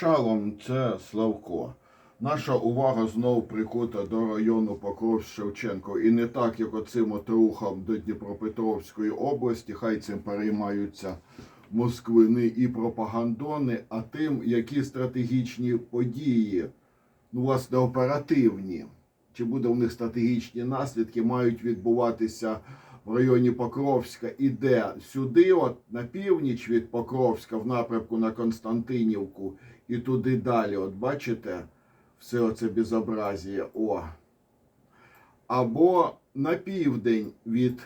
Шалом, це Славко. Наша увага знов прикута до району Покровськ Шевченко. І не так, як оцим от рухом до Дніпропетровської області, хай цим переймаються москвини і пропагандони, а тим, які стратегічні події, ну, власне, оперативні, чи буде в них стратегічні наслідки, мають відбуватися в районі Покровська і де сюди, от на північ від Покровська, в напрямку на Константинівку, і туди далі. От бачите, все оце безобразіє. О. Або на південь від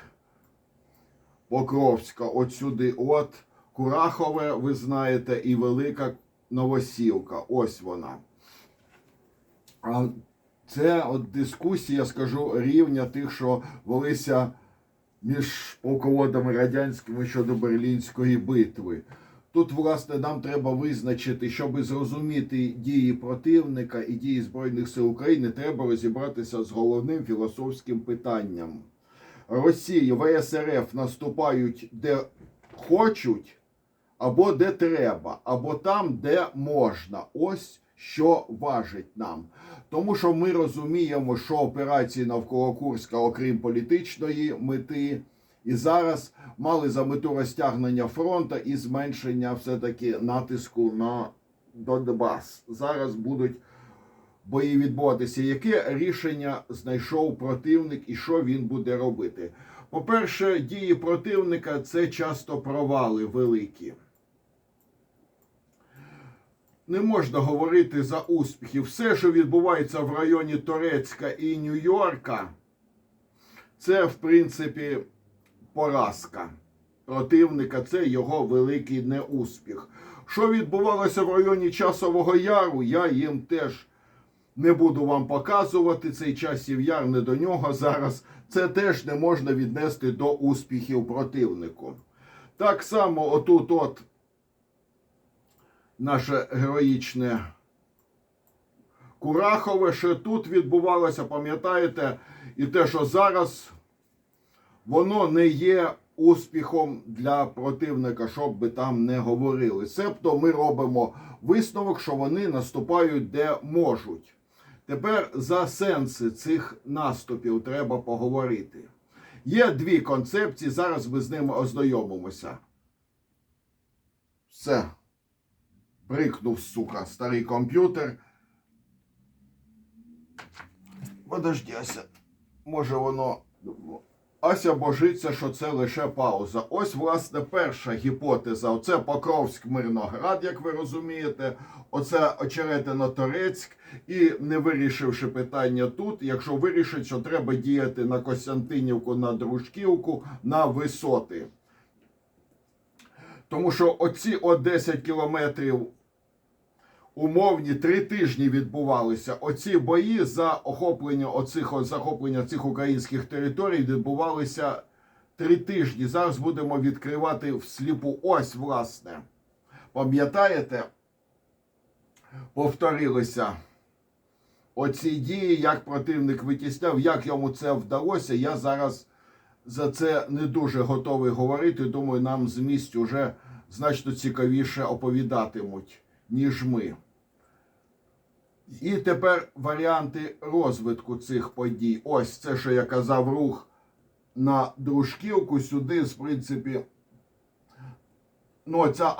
Покровська, от сюди, от Курахове, ви знаєте, і Велика Новосілка. Ось вона. Це от дискусія, скажу, рівня тих, що велися між полководами радянськими щодо Берлінської битви. Тут, власне, нам треба визначити, щоб зрозуміти дії противника і дії Збройних сил України, треба розібратися з головним філософським питанням. Росія, ВСРФ наступають де хочуть, або де треба, або там, де можна. Ось що важить нам. Тому що ми розуміємо, що операції навколо Курська, окрім політичної мети, і зараз мали за мету розтягнення фронту і зменшення все-таки натиску на Донбас. Зараз будуть бої відбуватися. Яке рішення знайшов противник і що він буде робити? По-перше, дії противника це часто провали великі. Не можна говорити за успіхи. Все, що відбувається в районі Торецька і Нью-Йорка, це, в принципі, поразка противника, це його великий неуспіх. Що відбувалося в районі Часового Яру, я їм теж не буду вам показувати. Цей часів яр не до нього зараз. Це теж не можна віднести до успіхів противнику. Так само, отут, от наше героїчне Курахове, що тут відбувалося, пам'ятаєте, і те, що зараз воно не є успіхом для противника, щоб би там не говорили. Себто ми робимо висновок, що вони наступають де можуть. Тепер за сенси цих наступів треба поговорити. Є дві концепції, зараз ми з ними ознайомимося. Все. Брикнув, сука, старий комп'ютер. Подожди, Ася. Може воно. Ася божиться, що це лише пауза. Ось, власне, перша гіпотеза. Оце Покровськ Мирноград, як ви розумієте. Оце очеретино Торецьк. І не вирішивши питання тут, якщо вирішить, що треба діяти на Костянтинівку, на Дружківку, на висоти. Тому що оці от 10 кілометрів умовні три тижні відбувалися. Оці бої за охоплення оцих захоплення цих українських територій відбувалися три тижні. Зараз будемо відкривати всліпу. Ось, власне. Пам'ятаєте? Повторилися оці дії, як противник витісняв, як йому це вдалося. Я зараз за це не дуже готовий говорити. Думаю, нам з місць уже значно цікавіше оповідатимуть, ніж ми. І тепер варіанти розвитку цих подій. Ось це, що я казав, рух на дружківку сюди, в принципі, ну, ця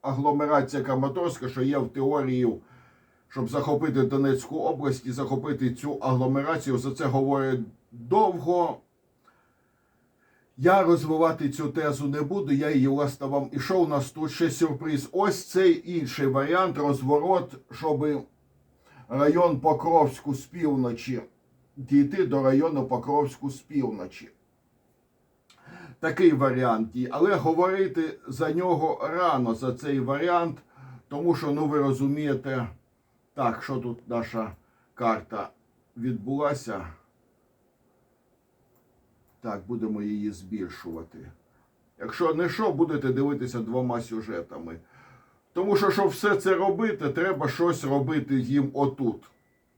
агломерація Краматорська, що є в теорії, щоб захопити Донецьку область і захопити цю агломерацію, за це говорять довго. Я розвивати цю тезу не буду, я її власне вам. І що у нас тут ще сюрприз? Ось цей інший варіант, розворот, щоб район Покровську з півночі дійти до району Покровську з півночі. Такий варіант дій. Але говорити за нього рано, за цей варіант, тому що, ну ви розумієте, так, що тут наша карта відбулася. Так, будемо її збільшувати. Якщо не що, будете дивитися двома сюжетами. Тому що, щоб все це робити, треба щось робити їм отут.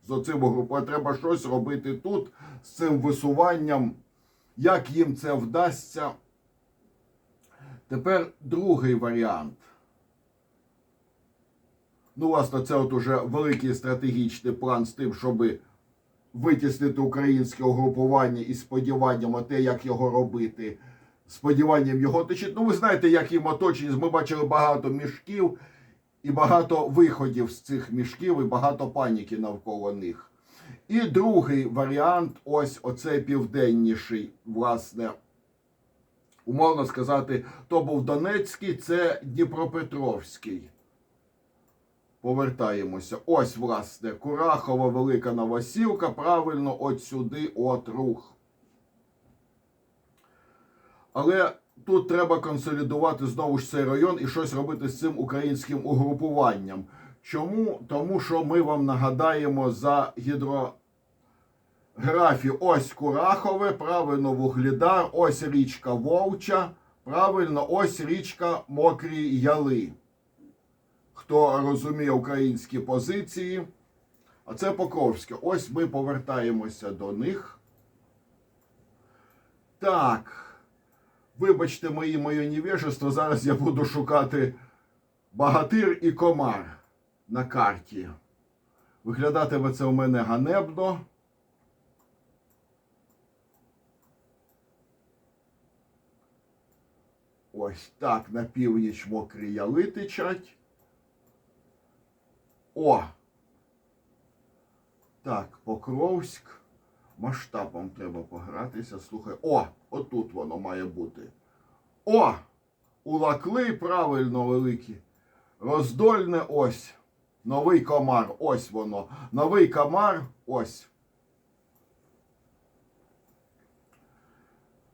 З оцим групою треба щось робити тут, з цим висуванням. Як їм це вдасться? Тепер другий варіант. Ну, власне, це от уже великий стратегічний план з тим, щоб витіснити українське угрупування і сподіванням на те, як його робити. Сподіванням його оточити. Ну, ви знаєте, як їм оточені. Ми бачили багато мішків і багато виходів з цих мішків, і багато паніки навколо них. І другий варіант, ось оцей південніший, власне, умовно сказати, то був Донецький, це Дніпропетровський. Повертаємося. Ось, власне, Курахова, Велика Новосілка, правильно, от сюди, от рух. Але тут треба консолідувати знову ж цей район і щось робити з цим українським угрупуванням. Чому? Тому що ми вам нагадаємо за гідрографію. Ось Курахове, правильно Вуглідар, ось річка Вовча, правильно, ось річка Мокрі Яли. Хто розуміє українські позиції. А це Покровське. Ось ми повертаємося до них. Так. Вибачте мої моє невежество, зараз я буду шукати багатир і комар на карті. Виглядатиме це у мене ганебно. Ось так на північ мокрі яли течать. О! Так, Покровськ. Масштабом треба погратися. Слухай. О! Отут воно має бути. О! Улакли правильно великі. Роздольне ось. Новий комар. Ось воно. Новий комар. Ось.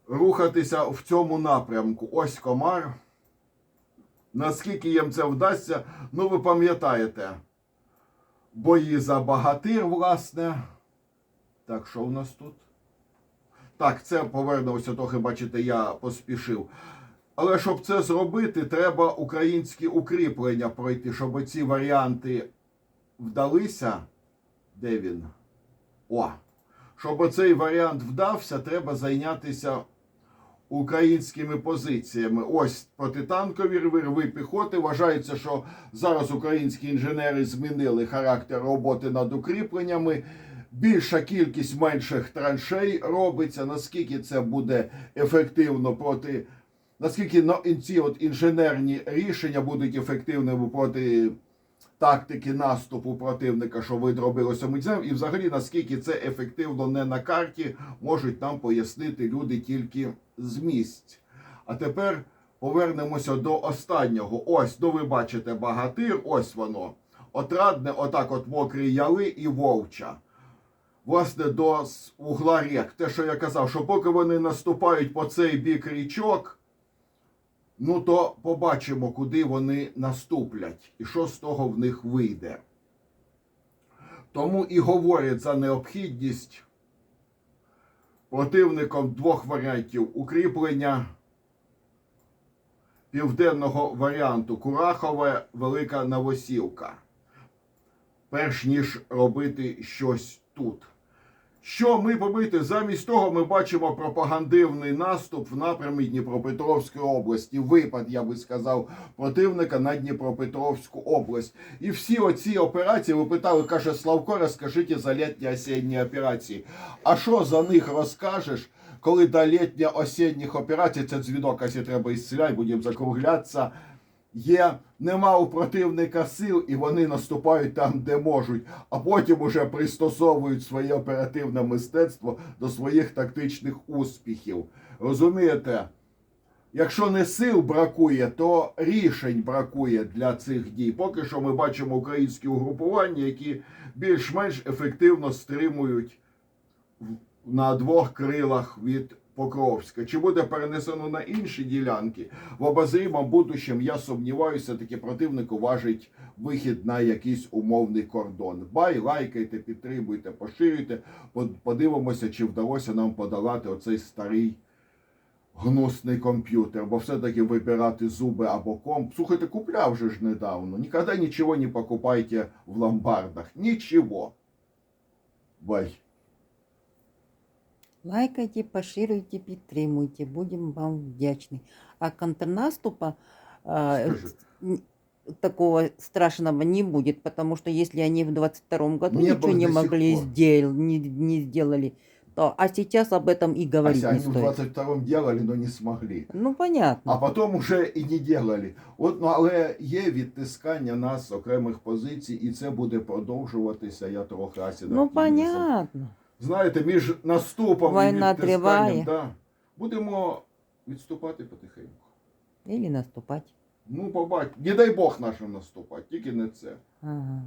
Рухатися в цьому напрямку. Ось комар. Наскільки їм це вдасться, ну ви пам'ятаєте. Бої за багатир, власне. Так, що у нас тут? Так, це повернувся трохи, бачите, я поспішив. Але щоб це зробити, треба українські укріплення пройти, щоб ці варіанти вдалися. Де він? О! Щоб цей варіант вдався, треба зайнятися українськими позиціями. Ось протитанкові рви піхоти. Вважається, що зараз українські інженери змінили характер роботи над укріпленнями. Більша кількість менших траншей робиться. Наскільки це буде ефективно проти, наскільки ці от інженерні рішення будуть ефективними проти тактики наступу противника, що видробилося митцем, і взагалі наскільки це ефективно не на карті, можуть нам пояснити люди тільки з місць. А тепер повернемося до останнього. Ось, ну ви бачите, багатир, ось воно. Отрадне, отак, от мокрі яли і вовча. Власне, до угла рік. Те, що я казав, що поки вони наступають по цей бік річок, ну то побачимо, куди вони наступлять і що з того в них вийде. Тому і говорять за необхідність противником двох варіантів укріплення південного варіанту Курахове, Велика Новосілка. Перш ніж робити щось тут. Що ми побити? Замість того ми бачимо пропагандивний наступ в напрямі Дніпропетровської області. Випад, я би сказав, противника на Дніпропетровську область. І всі оці операції, ви питали, каже Славко, розкажіть за літні осінні операції. А що за них розкажеш, коли до літньо-осінніх операцій, це дзвінок, якщо треба ісціляти, будемо закруглятися. Є, нема у противника сил, і вони наступають там, де можуть, а потім уже пристосовують своє оперативне мистецтво до своїх тактичних успіхів. Розумієте? Якщо не сил бракує, то рішень бракує для цих дій. Поки що ми бачимо українські угрупування, які більш-менш ефективно стримують на двох крилах від Покровська. Чи буде перенесено на інші ділянки? В обозримому будущем, я сумніваюся, таки противник уважить вихід на якийсь умовний кордон. Бай, лайкайте, підтримуйте, поширюйте. Подивимося, чи вдалося нам подолати оцей старий гнусний комп'ютер, бо все-таки вибирати зуби або комп. Слухайте, купляв же ж недавно. Ніколи нічого не покупайте в ломбардах. Нічого. Бай. Лайкайте, поширюйте, підтримуйте. Будемо вам вдячні. А контрнаступа а, Скажи. н- такого страшного не будет, потому что если они в 22 году Не ничего было не до сих могли пор. сделать, не, не сделали, то а сейчас об этом и говорить Ася, не они в стоит. 22-м делали, но не смогли. Ну понятно. А потім уже і не делали. От, ну, але є відтискання нас з окремих позицій, і це буде продовжуватися. Я трохи Асі ну оптимізм. понятно. Знаєте, між наступом Війна і триває. да, будемо відступати потихеньку. І не наступати. Ну, побачимо. не дай Бог нашим наступати, тільки не це. Ага.